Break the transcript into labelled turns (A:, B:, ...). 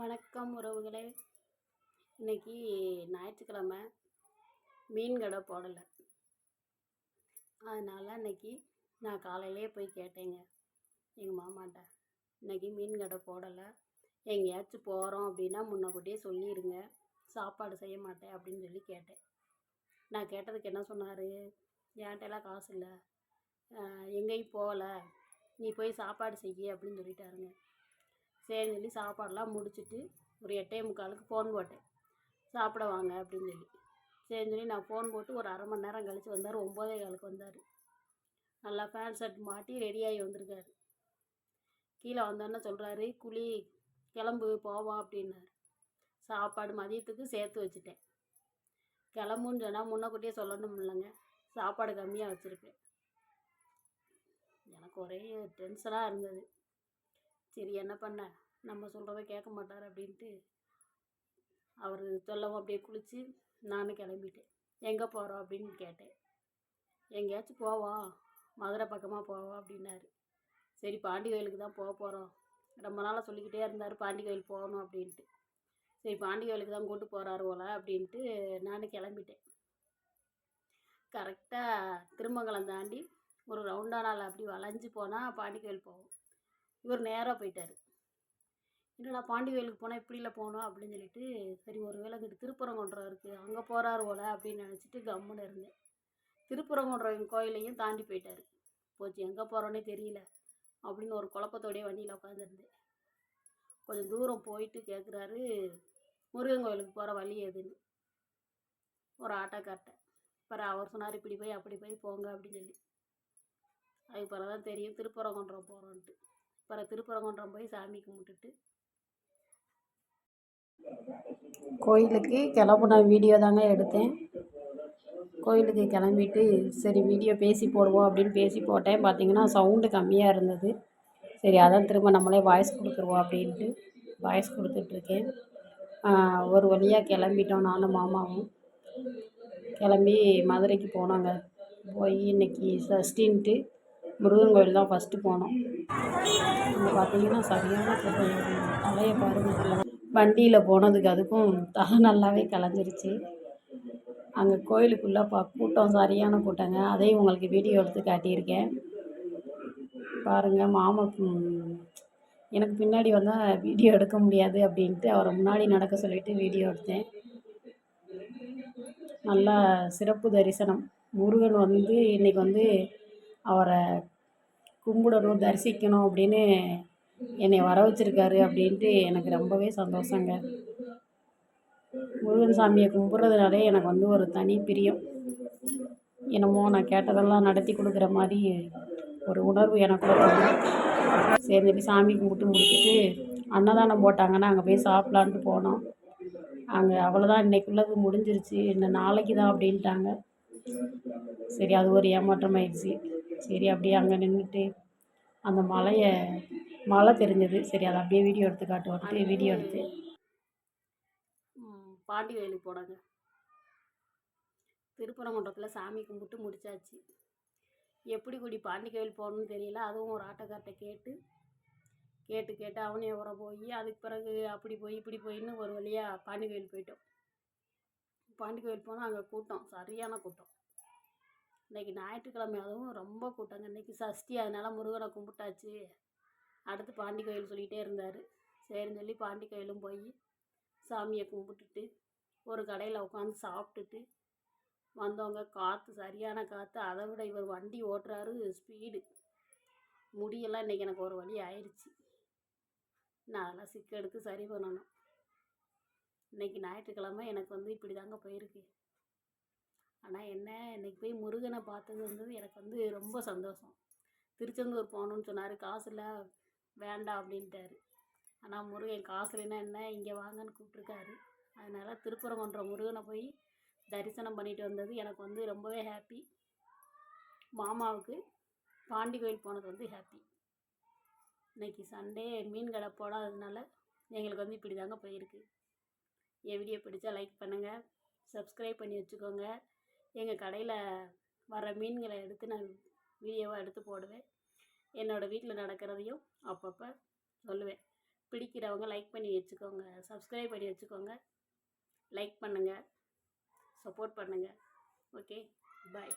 A: வணக்கம் உறவுகளே. இன்னைக்கு ஞாயிற்றுக்கிழமை மீன் கடை போடலை. அதனால் இன்னைக்கு நான் காலையிலே போய் கேட்டேங்க. எங்கள் மாமாட்ட இன்னைக்கு மீன் கடை போடலை. எங்கேயாச்சும் போகிறோம் அப்படின்னா முன்னக்கூட்டியே சொல்லிடுங்க சாப்பாடு செய்ய மாட்டேன் அப்படின்னு சொல்லி கேட்டேன். நான் கேட்டதுக்கு என்ன சொன்னார்? என்கிட்டலாம் காசு இல்லை. எங்கேயும் போகலை. நீ போய் சாப்பாடு செய்ய அப்படின்னு சொல்லிட்டாருங்க. சரின்னு சொல்லி சாப்பாடெலாம் முடிச்சிட்டு ஒரு எட்டே முக்காலுக்கு ஃபோன் போட்டேன். சாப்பிட வாங்க அப்படின்னு சொல்லி. சரின்னு சொல்லி நான் ஃபோன் போட்டு ஒரு அரை மணி நேரம் கழித்து வந்தார். ஒம்போதே காலுக்கு வந்தார். நல்லா ஃபேன் ஷர்ட் மாட்டி ரெடியாகி வந்திருக்காரு. கீழே வந்தோன்னே சொல்கிறாரு குழி கிளம்பு போவோம் அப்படின்னாரு. சாப்பாடு மதியத்துக்கு சேர்த்து வச்சுட்டேன். கிளம்புன்னு சொன்னால் முன்னக்கூட்டியே சொல்லணும் இல்லைங்க. சாப்பாடு கம்மியாக வச்சுருப்பேன். எனக்கு ஒரே டென்ஷனாக இருந்தது. சரி என்ன பண்ண? நம்ம சொல்கிறத கேட்க மாட்டார் அப்படின்ட்டு அவர் சொல்லவும் அப்படியே குளித்து நானும் கிளம்பிட்டேன். எங்கே போகிறோம் அப்படின்னு கேட்டேன். எங்கேயாச்சும் போவோம் மதுரை பக்கமாக போவோம் அப்படின்னாரு. சரி பாண்டி கோயிலுக்கு தான் போக போகிறோம் ரொம்ப நாளாக சொல்லிக்கிட்டே இருந்தார் பாண்டி கோயில் போகணும் அப்படின்ட்டு. சரி பாண்டி கோயிலுக்கு தான் கூட்டு போகிறாரு போல அப்படின்ட்டு நானும் கிளம்பிட்டேன். கரெக்டாக திருமங்கலம் தாண்டி ஒரு ரவுண்டானால் அப்படி வளைஞ்சு போனால் பாண்டி கோயில் போவோம். இவர் நேராக போயிட்டார். என்னடா பாண்டி கோயிலுக்கு போனால் இப்படிலாம் போகணும் அப்படின்னு சொல்லிட்டு சரி ஒரு வேளை இங்கிட்டு திருப்பரங்குன்றம் இருக்குது அங்கே போகிறார் போல அப்படின்னு நினச்சிட்டு கம்முன்னு இருந்தேன். திருப்பரங்குன்றம் கோயிலையும் தாண்டி போயிட்டார். போச்சு எங்கே போகிறோன்னே தெரியல அப்படின்னு ஒரு குழப்பத்தோடய வண்டியில் உட்காந்துருந்தேன் கொஞ்சம் தூரம் போயிட்டு கேட்குறாரு முருகன் கோயிலுக்கு போகிற வழி எதுன்னு. ஒரு ஆட்டோக்கார்ட்ட. பிறகு அவர் சொன்னார் இப்படி போய் அப்படி போய் போங்க அப்படின்னு சொல்லி. அதுக்கு பிறகு தான் தெரியும் திருப்பரங்குன்றம் போகிறோன்ட்டு அப்புறம் திருப்பரங்குன்றம் போய் சாமி கும்பிட்டுட்டு. கோயிலுக்கு கிளம்புன வீடியோ தாங்க எடுத்தேன். கோயிலுக்கு கிளம்பிட்டு சரி வீடியோ பேசி போடுவோம் அப்படின்னு பேசி போட்டேன். பார்த்தீங்கன்னா சவுண்டு கம்மியாக இருந்தது. சரி அதான் திரும்ப நம்மளே வாய்ஸ் கொடுத்துருவோம் அப்படின்ட்டு வாய்ஸ் கொடுத்துட்ருக்கேன் ஒரு வழியாக கிளம்பிட்டோம் நானும் மாமாவும். கிளம்பி மதுரைக்கு போனோங்க. போய் இன்னைக்கு சஷ்டின்ட்டு முருகன் கோயில் தான் ஃபஸ்ட்டு போனோம். இங்கே பார்த்தீங்கன்னா சரியான கூட்டம் தலையை பாருங்க. வண்டியில் போனதுக்கு அதுக்கும் தலை நல்லாவே கலைஞ்சிருச்சு. அங்கே கோயிலுக்குள்ளே பா கூட்டம் சரியான கூட்டங்க. அதையும் உங்களுக்கு வீடியோ எடுத்து காட்டியிருக்கேன். பாருங்கள் மாமா எனக்கு பின்னாடி வந்தால் வீடியோ எடுக்க முடியாது அப்படின்ட்டு அவரை முன்னாடி நடக்க சொல்லிவிட்டு வீடியோ எடுத்தேன். நல்லா சிறப்பு தரிசனம். முருகன் வந்து இன்றைக்கி வந்து அவரை கும்பிடணும் தரிசிக்கணும் அப்படின்னு என்னை வர வச்சுருக்காரு அப்படின்ட்டு எனக்கு ரொம்பவே சந்தோஷங்க. முருகன் சாமியை கும்பிட்றதுனாலே எனக்கு வந்து ஒரு தனி பிரியம். என்னமோ நான் கேட்டதெல்லாம் நடத்தி கொடுக்குற மாதிரி ஒரு உணர்வு எனக்குள்ள சேர்ந்துட்டு சாமி கும்பிட்டு முடிச்சுட்டு அன்னதானம் போட்டாங்கன்னா அங்கே போய் சாப்பிட்லான்ட்டு போனோம். அங்கே அவ்வளோதான் இன்றைக்குள்ளது முடிஞ்சிருச்சு. இன்னும் நாளைக்கு தான் அப்படின்ட்டாங்க. சரி அது ஒரு ஏமாற்றம் ஆயிடுச்சு சரி அப்படியே அங்கே நின்றுட்டு அந்த மலையை மலை தெரிஞ்சது. சரி அதை அப்படியே வீடியோ எடுத்து காட்டுவோன்ட்டு வீடியோ எடுத்து. பாண்டி கோயிலுக்கு போனாங்க திருப்பரங்குன்றத்தில் சாமி கும்பிட்டு முடிச்சாச்சு. எப்படி கூடி பாண்டி கோயில் போகணுன்னு தெரியல. அதுவும் ஒரு ஆட்டோக்கார்ட்ட கேட்டு கேட்டு கேட்டு அவனையும் உரம் போய் அதுக்கு பிறகு அப்படி போய் இப்படி போயின்னு ஒரு வழியாக பாண்டி கோயில் போயிட்டோம். பாண்டி கோயில் போனால் அங்கே கூட்டம் சரியான கூட்டம். இன்றைக்கி ஞாயிற்றுக்கிழமை அதுவும் ரொம்ப கூட்டங்க. இன்றைக்கி சஷ்டி அதனால் முருகனை கும்பிட்டாச்சு. அடுத்து பாண்டி கோயில் சொல்லிகிட்டே இருந்தார். சரின்னு சொல்லி பாண்டி கோயிலும் போய் சாமியை கும்பிட்டுட்டு ஒரு கடையில் உட்காந்து சாப்பிட்டுட்டு வந்தவங்க காற்று சரியான காற்று அதை விட இவர் வண்டி ஓட்டுறாரு ஸ்பீடு. முடியெல்லாம் இன்றைக்கி எனக்கு ஒரு வழி ஆயிடுச்சு நான் அதெல்லாம் சிக்க எடுத்து சரி பண்ணணும். இன்றைக்கி ஞாயிற்றுக்கிழமை எனக்கு வந்து இப்படி தாங்க போயிருக்கு. ஆனால் என்ன இன்றைக்கி போய் முருகனை பார்த்தது வந்து எனக்கு வந்து ரொம்ப சந்தோஷம். திருச்செந்தூர் போகணுன்னு சொன்னார் காசில் வேண்டாம் அப்படின்ட்டாரு. ஆனால் முருகன் காசு இல்லைன்னா என்ன இங்கே வாங்கன்னு கூப்பிட்ருக்காரு அதனால் திருப்பரங்குன்றம் முருகனை போய் தரிசனம் பண்ணிட்டு வந்தது எனக்கு வந்து ரொம்பவே ஹாப்பி மாமாவுக்கு பாண்டி கோயில் போனது வந்து ஹாப்பி இன்றைக்கி சண்டே மீன் கடை போடாததுனால எங்களுக்கு வந்து இப்படி தாங்க போயிருக்கு. என் வீடியோ பிடிச்சா லைக் பண்ணுங்கள் சப்ஸ்கிரைப் பண்ணி வச்சுக்கோங்க. எங்கள் கடையில் வர மீன்களை எடுத்து நான் வீடியோவாக எடுத்து போடுவேன். என்னோடய வீட்டில் நடக்கிறதையும் அப்பப்போ சொல்லுவேன். பிடிக்கிறவங்க லைக் பண்ணி வச்சுக்கோங்க. சப்ஸ்கிரைப் பண்ணி வச்சுக்கோங்க. லைக் பண்ணுங்கள் சப்போர்ட் பண்ணுங்கள் ஓகே பாய்